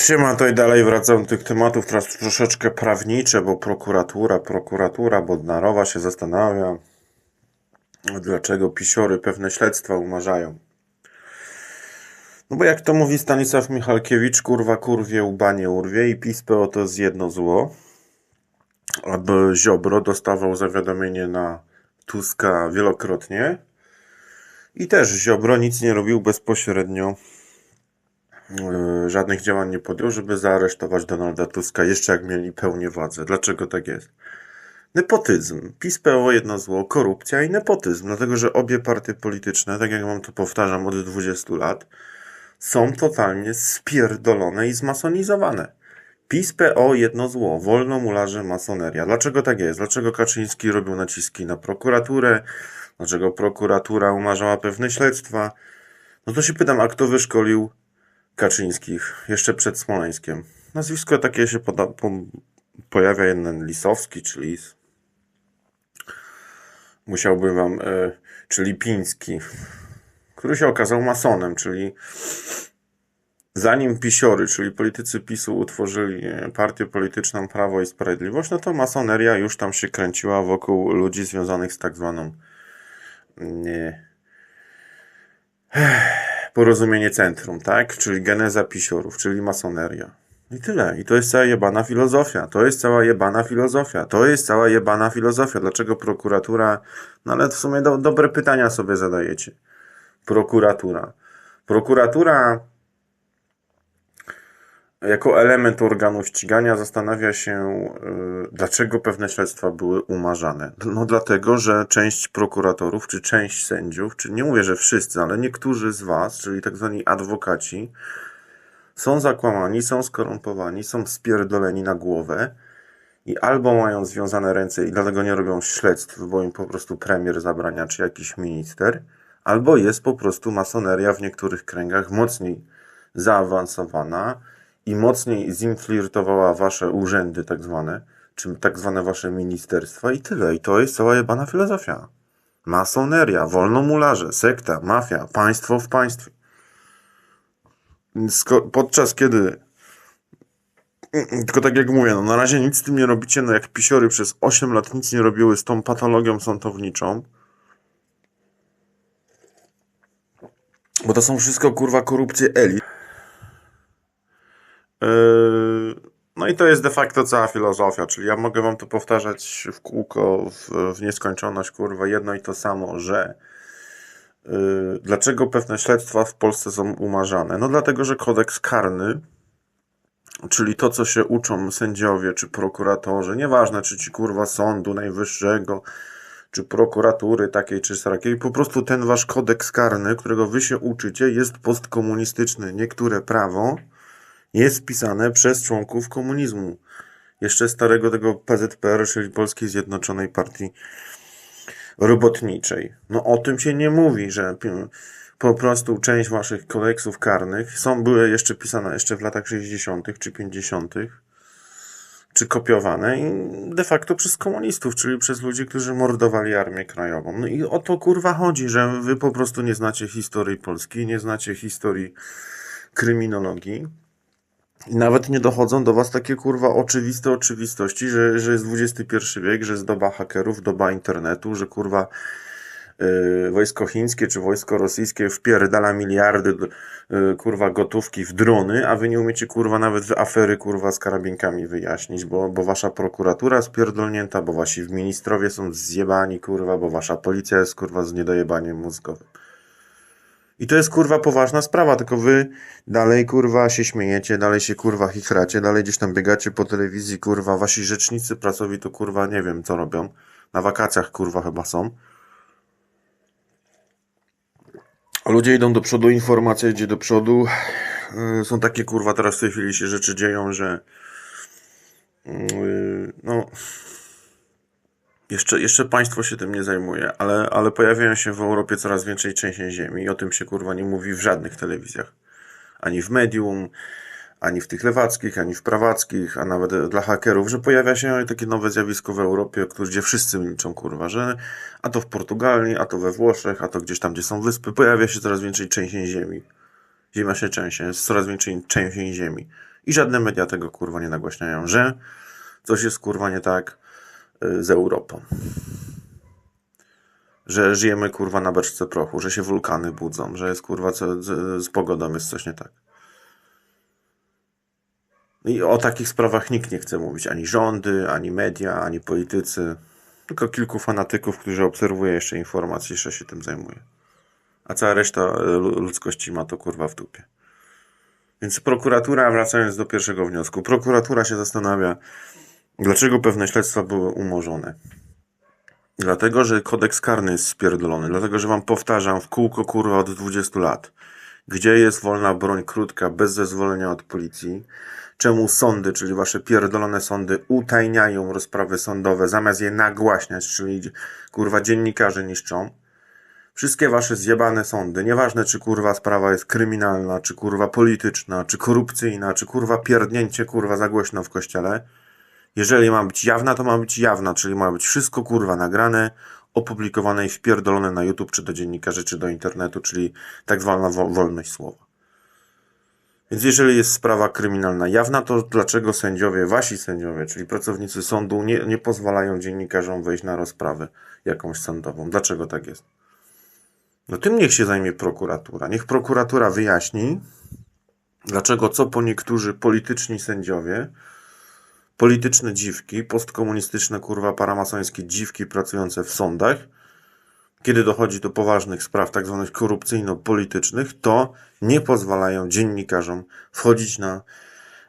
Trzyma to i dalej wracam do tych tematów teraz troszeczkę prawnicze, bo prokuratura, prokuratura Bodnarowa się zastanawia, dlaczego pisiory pewne śledztwa umarzają. No bo jak to mówi Stanisław Michalkiewicz, kurwa kurwie łba nie urwie i PiS PO to jest jedno zło. Aby Ziobro dostawał zawiadomienie na Tuska wielokrotnie i też Ziobro nic nie robił bezpośrednio żadnych działań nie podjął, żeby zaaresztować Donalda Tuska, jeszcze jak mieli pełnię władzy. Dlaczego tak jest? Nepotyzm. PiS, PO, jedno zło, korupcja i nepotyzm. Dlatego, że obie partie polityczne, tak jak wam to powtarzam od 20 lat, są totalnie spierdolone i zmasonizowane. PiS, PO, jedno zło, wolnomularze, masoneria. Dlaczego tak jest? Dlaczego Kaczyński robił naciski na prokuraturę? Dlaczego prokuratura umarzała pewne śledztwa? No to się pytam, a kto wyszkolił Kaczyńskich jeszcze przed Smoleńskiem? Nazwisko takie się poda, po, pojawia jeden Lisowski czy Lis. Musiałby wam, e, czy Lipiński, który się okazał masonem, czyli zanim pisiory, czyli politycy PiSu utworzyli e, partię polityczną Prawo i Sprawiedliwość, no to masoneria już tam się kręciła wokół ludzi związanych z tak zwaną nie, porozumienie centrum, tak? Czyli geneza pisiorów, czyli masoneria. I tyle. I to jest cała jebana filozofia. To jest cała jebana filozofia. To jest cała jebana filozofia. Dlaczego prokuratura... No ale w sumie do, dobre pytania sobie zadajecie. Prokuratura. Prokuratura jako element organu ścigania zastanawia się, yy, dlaczego pewne śledztwa były umarzane. No dlatego, że część prokuratorów, czy część sędziów, czy nie mówię, że wszyscy, ale niektórzy z was, czyli tak zwani adwokaci, są zakłamani, są skorumpowani, są spierdoleni na głowę i albo mają związane ręce i dlatego nie robią śledztw, bo im po prostu premier zabrania, czy jakiś minister, albo jest po prostu masoneria w niektórych kręgach mocniej zaawansowana i mocniej zinflirtowała wasze urzędy tak zwane, czy tak zwane wasze ministerstwa i tyle. I to jest cała jebana filozofia. Masoneria, wolnomularze, sekta, mafia, państwo w państwie. Podczas kiedy tylko tak jak mówię, no na razie nic z tym nie robicie, no jak pisiory przez 8 lat nic nie robiły z tą patologią sądowniczą, bo to są wszystko kurwa korupcje elit. Yy, no i to jest de facto cała filozofia, czyli ja mogę wam to powtarzać w kółko, w, w nieskończoność, kurwa, jedno i to samo, że yy, dlaczego pewne śledztwa w Polsce są umarzane? No dlatego, że kodeks karny, czyli to, co się uczą sędziowie czy prokuratorzy, nieważne czy ci kurwa sądu najwyższego, czy prokuratury takiej czy takiej, po prostu ten wasz kodeks karny, którego wy się uczycie, jest postkomunistyczny. Niektóre prawo jest spisane przez członków komunizmu. Jeszcze starego tego PZPR, czyli Polskiej Zjednoczonej Partii Robotniczej. No o tym się nie mówi, że po prostu część waszych kodeksów karnych są, były jeszcze pisane jeszcze w latach 60. czy 50. czy kopiowane i de facto przez komunistów, czyli przez ludzi, którzy mordowali Armię Krajową. No i o to kurwa chodzi, że wy po prostu nie znacie historii Polski, nie znacie historii kryminologii i nawet nie dochodzą do was takie kurwa oczywiste oczywistości, że, że jest XXI wiek, że jest doba hakerów, doba internetu, że kurwa yy, wojsko chińskie czy wojsko rosyjskie wpierdala miliardy yy, kurwa gotówki w drony, a wy nie umiecie kurwa nawet afery kurwa z karabinkami wyjaśnić, bo, bo wasza prokuratura jest pierdolnięta, bo wasi ministrowie są zjebani kurwa, bo wasza policja jest kurwa z niedojebaniem mózgowym. I to jest kurwa poważna sprawa, tylko wy dalej kurwa się śmiejecie, dalej się kurwa chichracie, dalej gdzieś tam biegacie po telewizji, kurwa, wasi rzecznicy pracowi to kurwa nie wiem co robią. Na wakacjach kurwa chyba są. Ludzie idą do przodu, informacja idzie do przodu. Yy, Są takie kurwa teraz w tej chwili się rzeczy dzieją, że yy, no jeszcze, jeszcze państwo się tym nie zajmuje, ale, ale pojawiają się w Europie coraz więcej trzęsień ziemi i o tym się kurwa nie mówi w żadnych telewizjach. Ani w medium, ani w tych lewackich, ani w prawackich, a nawet dla hakerów, że pojawia się takie nowe zjawisko w Europie, gdzie wszyscy milczą kurwa, że a to w Portugalii, a to we Włoszech, a to gdzieś tam, gdzie są wyspy, pojawia się coraz więcej trzęsień ziemi. Ziemia się trzęsie, jest coraz więcej trzęsień ziemi. I żadne media tego kurwa nie nagłaśniają, że coś jest kurwa nie tak z Europą. Że żyjemy kurwa na beczce prochu, że się wulkany budzą, że jest kurwa co, z, z pogodą jest coś nie tak. I o takich sprawach nikt nie chce mówić. Ani rządy, ani media, ani politycy. Tylko kilku fanatyków, którzy obserwuje jeszcze informacje, jeszcze się tym zajmuje. A cała reszta lu- ludzkości ma to kurwa w dupie. Więc prokuratura, wracając do pierwszego wniosku, prokuratura się zastanawia, dlaczego pewne śledztwa były umorzone. Dlatego, że kodeks karny jest spierdolony. Dlatego, że wam powtarzam w kółko kurwa od 20 lat. Gdzie jest wolna broń krótka, bez zezwolenia od policji? Czemu sądy, czyli wasze pierdolone sądy, utajniają rozprawy sądowe, zamiast je nagłaśniać, czyli kurwa dziennikarze niszczą? Wszystkie wasze zjebane sądy, nieważne czy kurwa sprawa jest kryminalna, czy kurwa polityczna, czy korupcyjna, czy kurwa pierdnięcie kurwa za głośno w kościele, jeżeli ma być jawna, to ma być jawna, czyli ma być wszystko kurwa nagrane, opublikowane i wpierdolone na YouTube, czy do dziennikarzy, czy do internetu, czyli tak zwana wo- wolność słowa. Więc jeżeli jest sprawa kryminalna jawna, to dlaczego sędziowie, wasi sędziowie, czyli pracownicy sądu, nie, nie pozwalają dziennikarzom wejść na rozprawę jakąś sądową? Dlaczego tak jest? No tym niech się zajmie prokuratura. Niech prokuratura wyjaśni, dlaczego co po niektórzy polityczni sędziowie, polityczne dziwki, postkomunistyczne kurwa paramasońskie dziwki pracujące w sądach, kiedy dochodzi do poważnych spraw, tak zwanych korupcyjno-politycznych, to nie pozwalają dziennikarzom wchodzić na,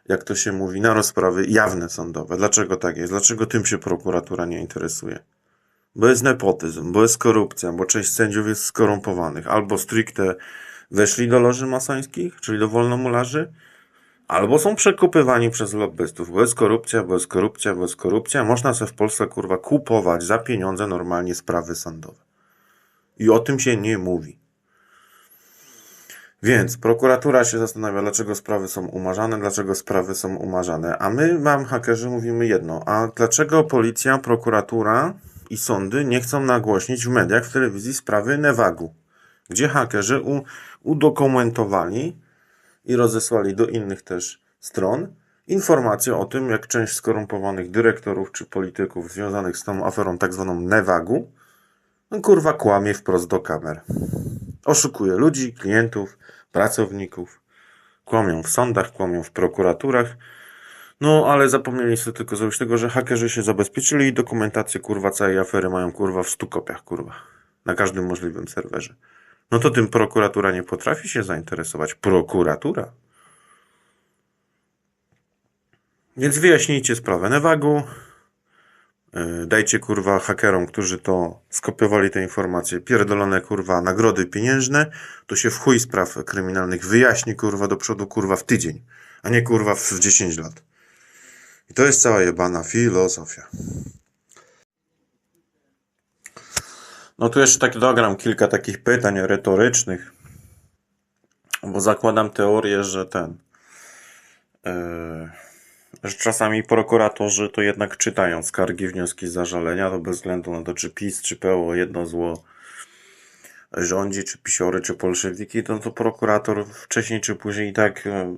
jak to się mówi, na rozprawy jawne sądowe. Dlaczego tak jest? Dlaczego tym się prokuratura nie interesuje? Bo jest nepotyzm, bo jest korupcja, bo część sędziów jest skorumpowanych. Albo stricte weszli do loży masońskich, czyli do wolnomularzy, albo są przekupywani przez lobbystów, bo jest korupcja, bo jest korupcja, bo jest korupcja. Można sobie w Polsce, kurwa, kupować za pieniądze normalnie sprawy sądowe. I o tym się nie mówi. Więc prokuratura się zastanawia, dlaczego sprawy są umarzane, dlaczego sprawy są umarzane. A my, mam hakerzy, mówimy jedno. A dlaczego policja, prokuratura i sądy nie chcą nagłośnić w mediach, w telewizji sprawy Nevagu? Gdzie hakerzy udokumentowali i rozesłali do innych też stron informacje o tym, jak część skorumpowanych dyrektorów czy polityków związanych z tą aferą tak zwaną Nevagu no kurwa kłamie wprost do kamer. Oszukuje ludzi, klientów, pracowników. Kłamią w sądach, kłamią w prokuraturach. No, ale zapomnieli sobie tylko zrobić tego, że hakerzy się zabezpieczyli i dokumentację kurwa całej afery mają kurwa w stu kopiach kurwa. Na każdym możliwym serwerze. No to tym prokuratura nie potrafi się zainteresować. Prokuratura. Więc wyjaśnijcie sprawę Nevagu. Yy, Dajcie kurwa hakerom, którzy to skopiowali te informacje, pierdolone kurwa nagrody pieniężne, to się w chuj spraw kryminalnych wyjaśni kurwa do przodu kurwa w tydzień, a nie kurwa w 10 lat. I to jest cała jebana filozofia. No tu jeszcze tak dogram kilka takich pytań retorycznych, bo zakładam teorię, że ten, yy, że czasami prokuratorzy to jednak czytają skargi, wnioski zażalenia, to bez względu na to, czy PiS, czy PO, jedno zło rządzi, czy pisiory, czy bolszewiki, to, to prokurator wcześniej czy później i tak, e,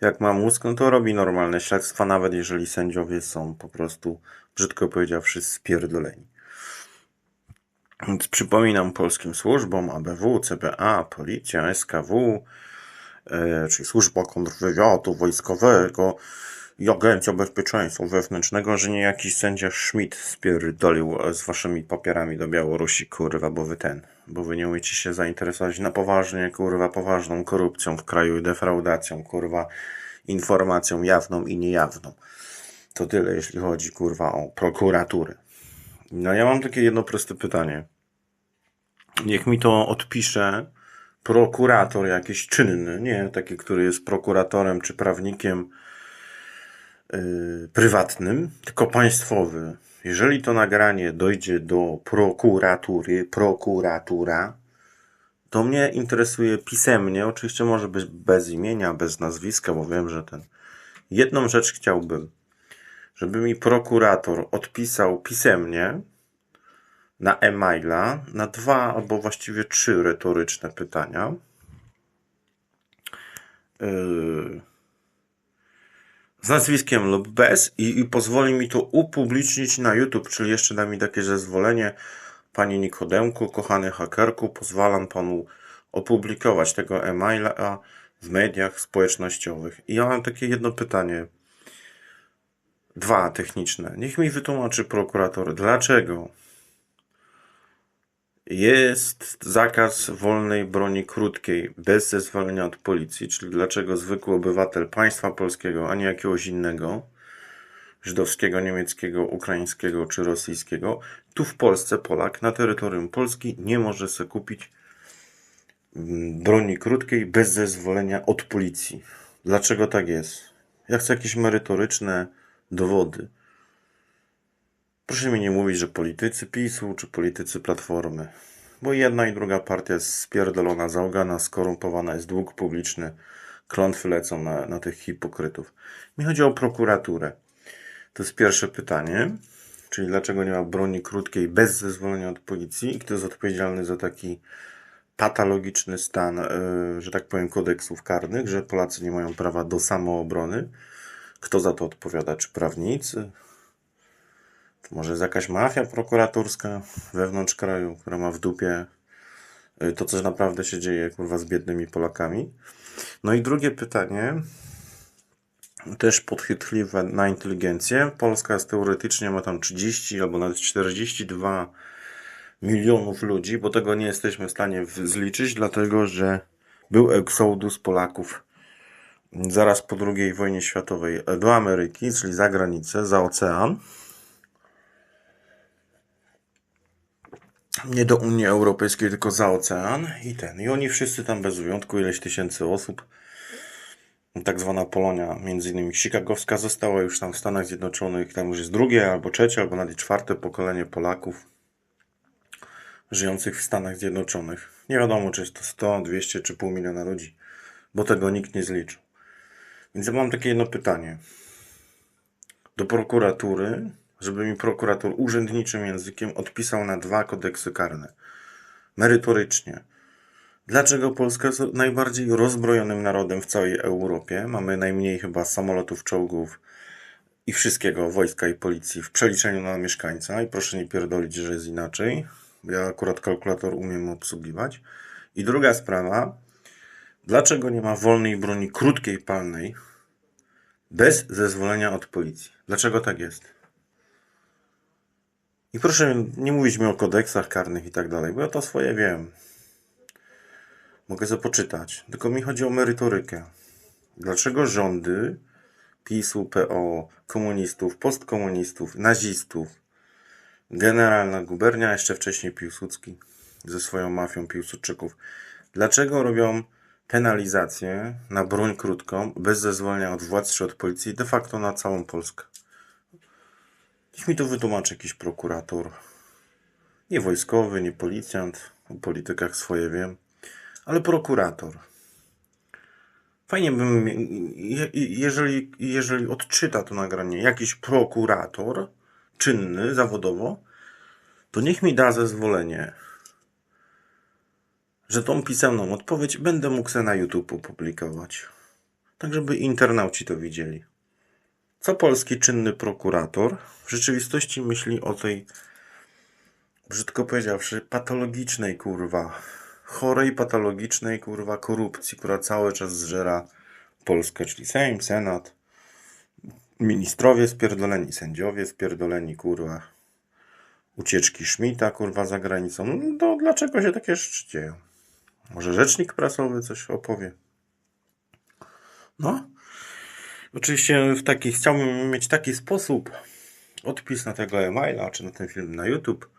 jak ma mózg, no to robi normalne śledztwa, nawet jeżeli sędziowie są po prostu, brzydko powiedziawszy, spierdoleni. Więc przypominam polskim służbom, ABW, CBA, Policja, SKW, e, czyli Służba Kontrwywiadu Wojskowego i Agencja Bezpieczeństwa Wewnętrznego, że nie jakiś sędzia Schmidt spierdolił z waszymi papierami do Białorusi, kurwa, bo wy ten, bo wy nie umiecie się zainteresować na poważnie, kurwa, poważną korupcją w kraju i defraudacją, kurwa, informacją jawną i niejawną. To tyle, jeśli chodzi, kurwa, o prokuraturę. No ja mam takie jedno proste pytanie. Niech mi to odpisze prokurator jakiś czynny, nie taki, który jest prokuratorem czy prawnikiem yy, prywatnym, tylko państwowy. Jeżeli to nagranie dojdzie do prokuratury, prokuratura, to mnie interesuje pisemnie, oczywiście może być bez imienia, bez nazwiska, bo wiem, że ten. Jedną rzecz chciałbym, żeby mi prokurator odpisał pisemnie na e-maila na dwa albo właściwie trzy retoryczne pytania. Yy, z nazwiskiem lub bez i, i pozwoli mi to upublicznić na YouTube, czyli jeszcze da mi takie zezwolenie. Panie Nikodemku, kochany hakerku, pozwalam panu opublikować tego e-maila w mediach społecznościowych. I ja mam takie jedno pytanie. Dwa techniczne. Niech mi wytłumaczy prokurator, dlaczego jest zakaz wolnej broni krótkiej bez zezwolenia od policji, czyli dlaczego zwykły obywatel państwa polskiego, a nie jakiegoś innego, żydowskiego, niemieckiego, ukraińskiego czy rosyjskiego, tu w Polsce Polak na terytorium Polski nie może sobie kupić mm, broni krótkiej bez zezwolenia od policji. Dlaczego tak jest? Ja chcę jakieś merytoryczne dowody. Proszę mi nie mówić, że politycy PiSu czy politycy Platformy. Bo jedna i druga partia jest spierdolona, załgana, skorumpowana, jest dług publiczny. Klątwy lecą na, na tych hipokrytów. Mi chodzi o prokuraturę. To jest pierwsze pytanie. Czyli dlaczego nie ma broni krótkiej bez zezwolenia od policji? I kto jest odpowiedzialny za taki patologiczny stan, e, że tak powiem, kodeksów karnych, że Polacy nie mają prawa do samoobrony? Kto za to odpowiada? Czy prawnicy? To może jest jakaś mafia prokuratorska wewnątrz kraju, która ma w dupie y, to, co naprawdę się dzieje, kurwa, z biednymi Polakami. No i drugie pytanie, też podchwytliwe na inteligencję. Polska jest teoretycznie ma tam 30 albo nawet 42 milionów ludzi, bo tego nie jesteśmy w stanie zliczyć, dlatego że był eksodus Polaków zaraz po II wojnie światowej do Ameryki, czyli za granicę, za ocean. nie do Unii Europejskiej, tylko za ocean i ten. I oni wszyscy tam bez wyjątku, ileś tysięcy osób, tak zwana Polonia, między innymi chicagowska, została już tam w Stanach Zjednoczonych, tam już jest drugie, albo trzecie, albo nawet czwarte pokolenie Polaków żyjących w Stanach Zjednoczonych. Nie wiadomo, czy jest to 100, 200 czy pół miliona ludzi, bo tego nikt nie zliczył. Więc ja mam takie jedno pytanie do prokuratury, żeby mi prokurator urzędniczym językiem odpisał na dwa kodeksy karne. Merytorycznie. Dlaczego Polska jest najbardziej rozbrojonym narodem w całej Europie? Mamy najmniej chyba samolotów, czołgów i wszystkiego, wojska i policji w przeliczeniu na mieszkańca. I proszę nie pierdolić, że jest inaczej. Ja akurat kalkulator umiem obsługiwać. I druga sprawa. Dlaczego nie ma wolnej broni krótkiej palnej bez zezwolenia od policji? Dlaczego tak jest? I proszę nie mówić mi o kodeksach karnych i tak dalej, bo ja to swoje wiem. Mogę sobie poczytać. Tylko mi chodzi o merytorykę. Dlaczego rządy PiSu, PO, komunistów, postkomunistów, nazistów, generalna gubernia, jeszcze wcześniej Piłsudski ze swoją mafią Piłsudczyków, dlaczego robią penalizację na broń krótką bez zezwolenia od władz czy od policji de facto na całą Polskę? Niech mi to wytłumaczy jakiś prokurator. Nie wojskowy, nie policjant. O politykach swoje wiem. Ale prokurator. Fajnie bym, je- jeżeli, jeżeli odczyta to nagranie jakiś prokurator, czynny zawodowo, to niech mi da zezwolenie, że tą pisemną odpowiedź będę mógł sobie na YouTube opublikować. Tak, żeby internauci to widzieli. Co polski czynny prokurator w rzeczywistości myśli o tej, brzydko powiedziawszy, patologicznej kurwa, chorej patologicznej kurwa korupcji, która cały czas zżera Polskę, czyli Sejm, Senat, ministrowie spierdoleni, sędziowie spierdoleni, kurwa, ucieczki Szmita, kurwa, za granicą. No to dlaczego się takie rzeczy dzieją? Może rzecznik prasowy coś opowie? No, Oczywiście w taki, chciałbym mieć taki sposób odpis na tego e-maila, czy na ten film na YouTube,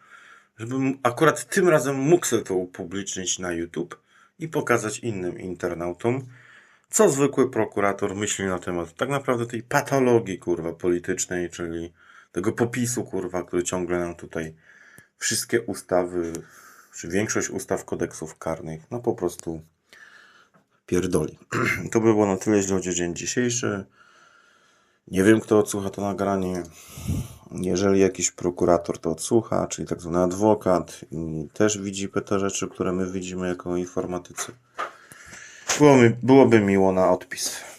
żebym akurat tym razem mógł sobie to upublicznić na YouTube i pokazać innym internautom, co zwykły prokurator myśli na temat tak naprawdę tej patologii, kurwa, politycznej, czyli tego popisu, kurwa, który ciągle nam tutaj wszystkie ustawy, czy większość ustaw kodeksów karnych, no po prostu pierdoli. To by było na tyle, jeśli chodzi o dzień dzisiejszy. Nie wiem, kto odsłucha to nagranie. Jeżeli jakiś prokurator to odsłucha, czyli tak zwany adwokat, i też widzi te rzeczy, które my widzimy jako informatycy, byłoby, byłoby miło na odpis.